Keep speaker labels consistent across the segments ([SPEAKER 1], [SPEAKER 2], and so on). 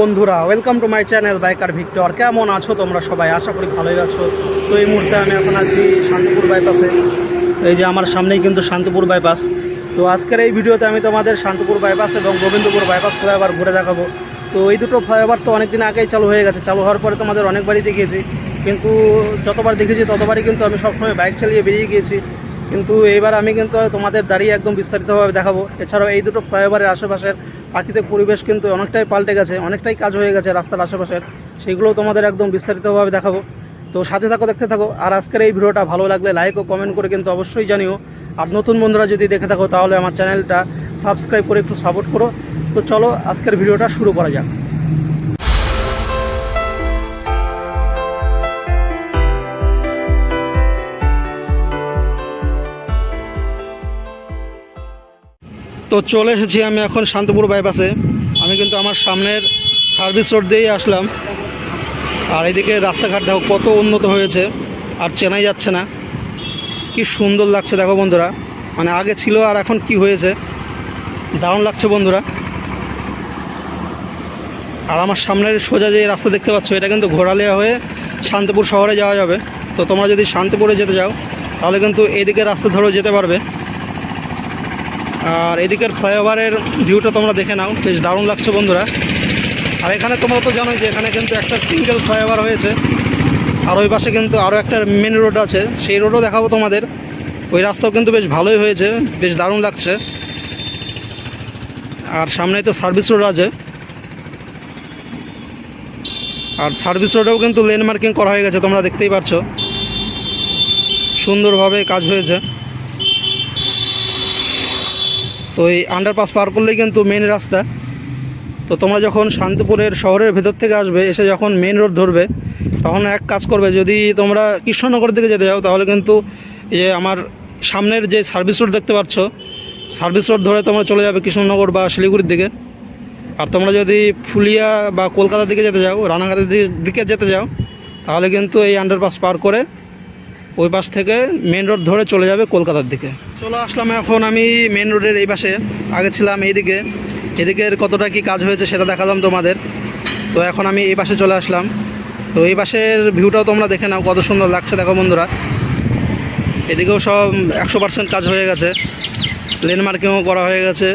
[SPEAKER 1] বন্ধুরা welcome to my channel biker Victor কেমন আছো তোমরা সবাই? আশা করি ভালোই আছো। তো এই মুহূর্তে আমি এখন আছি শান্তিপুর বাইপাসে এই যে আমার সামনেই কিন্তু শান্তিপুর বাইপাস তো আজকের এই ভিডিওতে আমি তোমাদের শান্তিপুর বাইপাস এবং গোবিন্দপুর বাইপাস ফ্লাইওভার ঘুরে দেখাবো। তো এই দুটো ফ্লাইওভার তো অনেকদিন আগেই চালু হয়ে গেছে। চালু হওয়ার পরে তোমাদের অনেকবারই দেখিয়েছি। কিন্তু যতবার দেখেছি ততবারই কিন্তু আমি সবসময় বাইক চালিয়ে বেরিয়ে গিয়েছি। কিন্তু এইবার আমি কিন্তু তোমাদের দাঁড়িয়ে একদম বিস্তারিতভাবে দেখাবো। এছাড়াও এই দুটো ফ্লাইওভারের আশেপাশের প্রাকৃতিক পরিবেশ কিন্তু অনেকটাই পাল্টে গেছে, অনেকটাই কাজ হয়ে গেছে রাস্তার আশেপাশের। সেগুলোও তোমাদের একদম বিস্তারিতভাবে দেখাবো। তো সাথে থাকো, দেখতে থাকো। আর আজকের এই ভিডিওটা ভালো লাগলে লাইক ও কমেন্ট করে কিন্তু অবশ্যই জানিও। আর নতুন বন্ধুরা যদি দেখে থাকো, তাহলে আমার চ্যানেলটা সাবস্ক্রাইব করে একটু সাপোর্ট করো। তো চলো, আজকের ভিডিওটা শুরু করা যাক। তো চলে এসেছি আমি এখন শান্তপুর বাইপাসে। আমি কিন্তু আমার সামনের সার্ভিস রোড দিয়েই আসলাম। আর এদিকে রাস্তাঘাট দেখো কত উন্নত হয়েছে, আর চেনাই যাচ্ছে না। কি সুন্দর লাগছে দেখো বন্ধুরা। মানে আগে ছিল আর এখন কি হয়েছে? দারুণ লাগছে বন্ধুরা। আর আমার সামনের সোজা যে রাস্তা দেখতে পাচ্ছ, এটা কিন্তু ঘোরালিয়া হয়ে শান্তিপুর শহরে যাওয়া যাবে। তো তোমরা যদি শান্তিপুরে যেতে যাও তাহলে কিন্তু এদিকে রাস্তা ধরেও যেতে পারবে। আর এদিকের ফ্লাইওভারের ভিউটা তোমরা দেখে নাও, বেশ দারুণ লাগছে বন্ধুরা। আর এখানে তোমরা তো জানোই যে এখানে কিন্তু একটা সিঙ্গেল ফ্লাইওভার হয়েছে। আর ওই পাশে কিন্তু আরও একটা মেন রোড আছে, সেই রোডও দেখাবো তোমাদের। ওই রাস্তাও কিন্তু বেশ ভালোই হয়েছে, বেশ দারুণ লাগছে। আর সামনেই তো সার্ভিস রোড আছে। আর সার্ভিস রোডেও কিন্তু লেন মার্কিং করা হয়ে গেছে, তোমরা দেখতেই পারছ। সুন্দরভাবে কাজ হয়েছে। তো এই আন্ডারপাস পার করলেই কিন্তু মেন রাস্তা। তো তোমরা যখন শান্তিপুরের শহরের ভেতর থেকে আসবে, এসে যখন মেন রোড ধরবে, তখন এক কাজ করবে, যদি তোমরা কৃষ্ণনগর দিকে যেতে যাও, তাহলে কিন্তু যে আমার সামনের যে সার্ভিস রোড দেখতে পাচ্ছ সার্ভিস রোড ধরে তোমরা চলে যাবে কৃষ্ণনগর বা শিলিগুড়ির দিকে। আর তোমরা যদি ফুলিয়া বা কলকাতার দিকে যেতে যাও, রানাঘাটের দিকে যেতে যাও, তাহলে কিন্তু এই আন্ডারপাস পার করে ওই পাশ থেকে মেন রোড ধরে চলে যাবে কলকাতার দিকে। চলে আসলাম এখন আমি মেন রোডের এই পাশে, আগে ছিলাম এইদিকে। এদিকের কতটা কি কাজ হয়েছে সেটা দেখালাম তোমাদের। তো এখন আমি এই পাশে চলে আসলাম। তো এই পাশের ভিউটাও তোমরা দেখে নাও, কত সুন্দর লাগছে দেখো বন্ধুরা। এদিকেও সব একশো পার্সেন্ট কাজ হয়ে গেছে। লেন মার্কিংও করা হয়ে গেছে।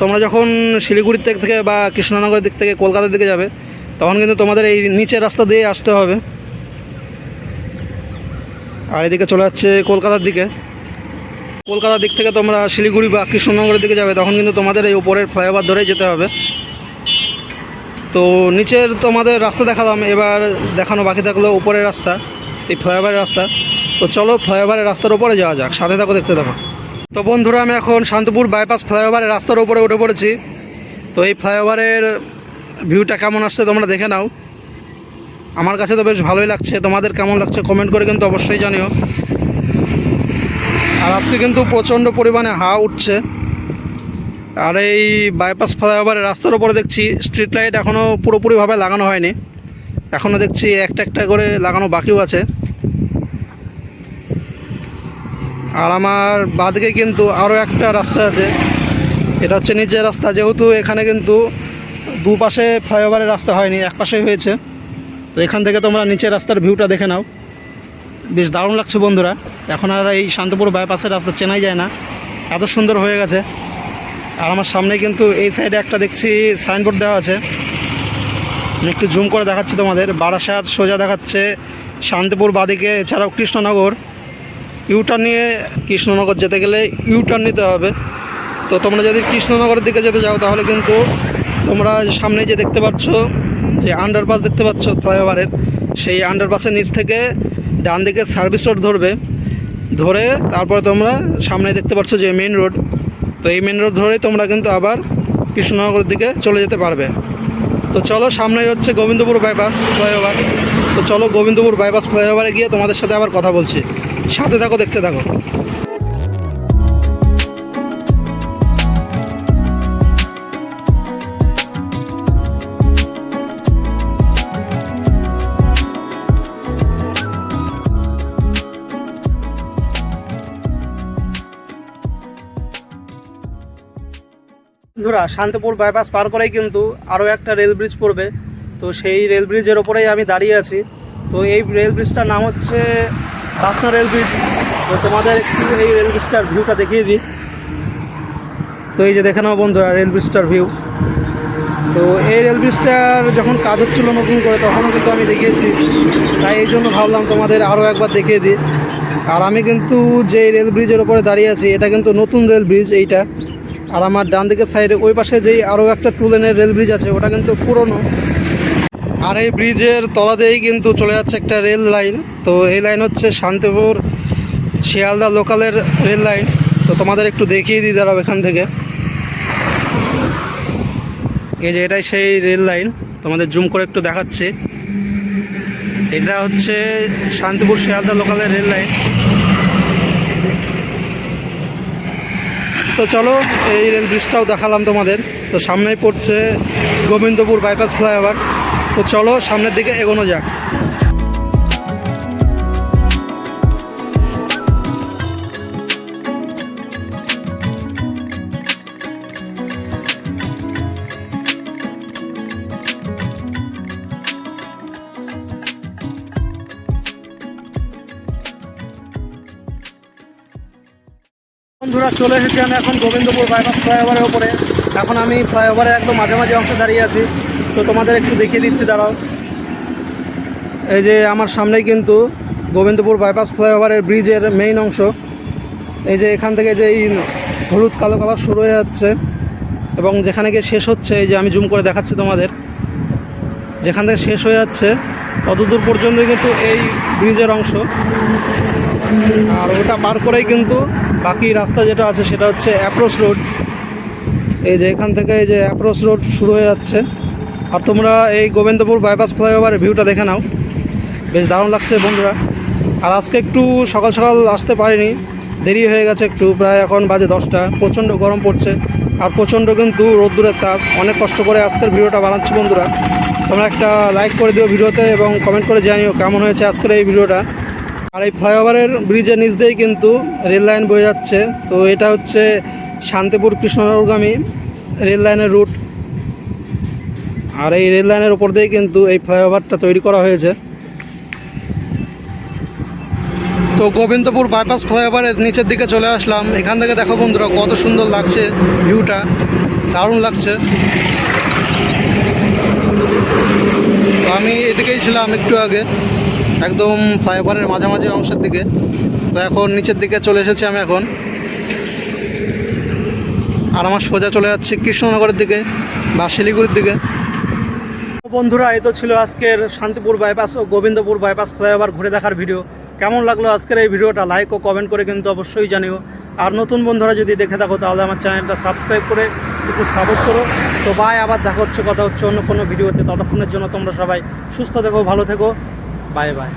[SPEAKER 1] তোমরা যখন শিলিগুড়ির দিক থেকে বা কৃষ্ণনগরের দিক থেকে কলকাতার দিকে যাবে, তখন কিন্তু তোমাদের এই নিচের রাস্তা দিয়ে আসতে হবে। আর এদিকে চলে যাচ্ছে কলকাতার দিকে। কলকাতার দিক থেকে তোমরা শিলিগুড়ি বা কৃষ্ণনগরের দিকে যাবে, তখন কিন্তু তোমাদের এই উপরের ফ্লাইওভার ধরেই যেতে হবে। তো নিচের তোমাদের রাস্তা দেখালাম, এবার দেখানো বাকি থাকল উপরের রাস্তা, এই ফ্লাইওভারের রাস্তা। তো চলো ফ্লাইওভারের রাস্তার উপরে যাওয়া যাক, সাথে থাকো, দেখতে থাকো। তো বন্ধুরা, আমি এখন শান্তপুর বাইপাস ফ্লাইওভারের রাস্তার উপরে উঠে পড়েছি। তো এই ফ্লাইওভারের ভিউটা কেমন আসছে তোমরা দেখে নাও। আমার কাছে তো বেশ ভালোই লাগছে। তোমাদের কেমন লাগছে কমেন্ট করে কিন্তু অবশ্যই জানিও। আর আজকে কিন্তু প্রচণ্ড পরিমাণে হাওয়া উঠছে। আর এই বাইপাস ফ্লাইওভারের রাস্তার উপরে দেখছি স্ট্রিট লাইট এখনও পুরোপুরিভাবে লাগানো হয়নি। এখনও দেখছি একটা একটা করে লাগানো বাকিও আছে। আর আমার বাদিকে কিন্তু আরও একটা রাস্তা আছে। এটা হচ্ছে নিচের রাস্তা, যেহেতু এখানে কিন্তু দুপাশে ফ্লাইওভারের রাস্তা হয়নি এক পাশে হয়েছে। তো এখান থেকে তোমরা নিচের রাস্তার ভিউটা দেখে নাও। বেশ দারুণ লাগছে বন্ধুরা। এখন আর এই শান্তপুর বাইপাসের রাস্তা চেনাই যায় না। এত সুন্দর হয়ে গেছে। আর আমার সামনে কিন্তু এই সাইডে একটা দেখছি সাইনবোর্ড দেওয়া আছে। একটু জুম করে দেখাচ্ছি তোমাদের। বারাসাত সোজা দেখাচ্ছে শান্তিপুর বাদিকে, এছাড়াও কৃষ্ণনগর। ইউটার্ন নিয়ে কৃষ্ণনগর যেতে গেলে ইউটার্ন নিতে হবে। তো তোমরা যদি কৃষ্ণনগরের দিকে যেতে যাও, তাহলে কিন্তু তোমরা সামনে যে দেখতে পাচ্ছ যে আন্ডারপাস দেখতে পাচ্ছ ফ্লাইওভারের, সেই আন্ডারপাসের নিচ থেকে ডান দিকে সার্ভিস রোড ধরবে। ধরে তারপরে তোমরা সামনে দেখতে পাচ্ছ যে মেন রোড তো এই মেন রোড ধরেই তোমরা কিন্তু আবার কৃষ্ণনগরের দিকে চলে যেতে পারবে। তো চলো সামনেই হচ্ছে গোবিন্দপুর বাইপাস ফ্লাইওভার তো চলো গোবিন্দপুর বাইপাস ফ্লাইওভারে গিয়ে তোমাদের সাথে আবার কথা বলছি। সাথে থাকো, দেখতে থাকো। বন্ধুরা, শান্তিপুর বাইপাস পার করেই কিন্তু আরও একটা রেল ব্রিজ পড়বে। তো সেই রেল ব্রিজের ওপরেই আমি দাঁড়িয়ে আছি। তো এই রেল ব্রিজটার নাম হচ্ছে পাটনা রেল ব্রিজ তো তোমাদের একটু এই রেল ব্রিজটার ভিউটা দেখিয়ে দিই। তো এই যে দেখে নাও বন্ধুরা রেল ব্রিজটার ভিউ তো এই রেল ব্রিজটার যখন কাজ হচ্ছিল নতুন করে, তখনও কিন্তু আমি দেখিয়েছি। তাই এই জন্য ভাবলাম তোমাদের আরও একবার দেখিয়ে দিই। আর আমি কিন্তু যে রেল ব্রিজের ওপরে দাঁড়িয়ে আছি, এটা কিন্তু নতুন রেল ব্রিজ এইটা। আর আমার ডান দিকের সাইডে ওই পাশে যেই আরও একটা টু লেনের রেল ব্রিজ আছে, ওটা কিন্তু পুরনো। আর এই ব্রিজের তলা দিয়েই কিন্তু চলে যাচ্ছে একটা রেল লাইন। তো এই লাইন হচ্ছে শান্তিপুর শিয়ালদা লোকালের রেল লাইন। তো তোমাদের একটু দেখিয়ে দিই দাঁড়াও এখান থেকে। এই যে এটাই সেই রেল লাইন। তোমাদের জুম করে একটু দেখাচ্ছি। এটা হচ্ছে শান্তিপুর শিয়ালদা লোকালের রেল লাইন। তো চলো, এই রেল ব্রিজটাও দেখালাম তোমাদের। তো সামনেই পড়ছে গোবিন্দপুর বাইপাস ফ্লাইওভার তো চলো, সামনের দিকে এগোনো যাক। বন্ধুরা চলে এসেছি আমি এখন গোবিন্দপুর বাইপাস ফ্লাইওভারের ওপরে এখন আমি ফ্লাইওভারের একদম মাঝামাঝি অংশে দাঁড়িয়ে আছি। তো তোমাদের একটু দেখিয়ে দিচ্ছি, দাঁড়াও। এই যে আমার সামনেই কিন্তু গোবিন্দপুর বাইপাস ফ্লাইওভারের ব্রিজের মেইন অংশ। এই যে এখান থেকে যে এই হলুদ কালো কালার শুরু হয়ে যাচ্ছে। এবং যেখানে গিয়ে শেষ হচ্ছে, এই যে আমি জুম করে দেখাচ্ছি তোমাদের। যেখান থেকে শেষ হয়ে যাচ্ছে ততদূর পর্যন্ত কিন্তু এই ব্রিজের অংশ। আর ওটা পার করেই কিন্তু বাকি রাস্তা যেটা আছে সেটা হচ্ছে অ্যাপ্রোচ রোড এই যে এখান থেকে এই যে অ্যাপ্রোচ রোড শুরু হয়ে যাচ্ছে। আর তোমরা এই গোবিন্দপুর বাইপাস ফ্লাইওভারের ভিউটা দেখে নাও। বেশ দারুণ লাগছে বন্ধুরা। আর আজকে একটু সকাল সকাল আসতে পারিনি। দেরি হয়ে গেছে একটু। প্রায় এখন বাজে দশটা। প্রচণ্ড গরম পড়ছে। আর প্রচণ্ড কিন্তু রোদ্দুরের তাপ। অনেক কষ্ট করে আজকের ভিডিওটা বানাচ্ছি বন্ধুরা। তোমরা একটা লাইক করে দিও ভিডিওতে এবং কমেন্ট করে জানিও কেমন হয়েছে আজকের এই ভিডিওটা। আর এই ফ্লাইওভারের ব্রিজের নিচ দিয়েই কিন্তু রেল লাইন বয়ে যাচ্ছে। তো এটা হচ্ছে শান্তিপুর কৃষ্ণনগরগামী রেল লাইনের রুট। আর এই রেল লাইনের ওপর দিয়েই কিন্তু এই ফ্লাইওভারটা তৈরি করা হয়েছে। তো গোবিন্দপুর বাইপাস ফ্লাইওভারের নিচের দিকে চলে আসলাম। এখান থেকে দেখো বন্ধুরা, কত সুন্দর লাগছে ভিউটা। দারুণ লাগছে। তো আমি এদিকেই ছিলাম একটু আগে। একদম ফ্লাইওভারের মাঝামাঝি অংশের দিকে। তো এখন নিচের দিকে চলে এসেছি আমি এখন। আর আমার সোজা চলে যাচ্ছে কৃষ্ণনগরের দিকে বা শিলিগুড়ির দিকে। বন্ধুরা, এই তো ছিল আজকের শান্তিপুর বাইপাস ও গোবিন্দপুর বাইপাস ফ্লাইওভার ঘুরে দেখার ভিডিও কেমন লাগল আজকের এই ভিডিওটা? লাইক ও কমেন্ট করে কিন্তু অবশ্যই জানিও। আর নতুন বন্ধুরা যদি দেখে থাকো, তাহলে আমার চ্যানেলটা সাবস্ক্রাইব করে একটু সাপোর্ট করো। তো বাই আবার দেখা হচ্ছে, কথা হচ্ছে অন্য কোনো ভিডিওতে ততক্ষণের জন্য তোমরা সবাই সুস্থ থেকো, ভালো থেকো। Bye bye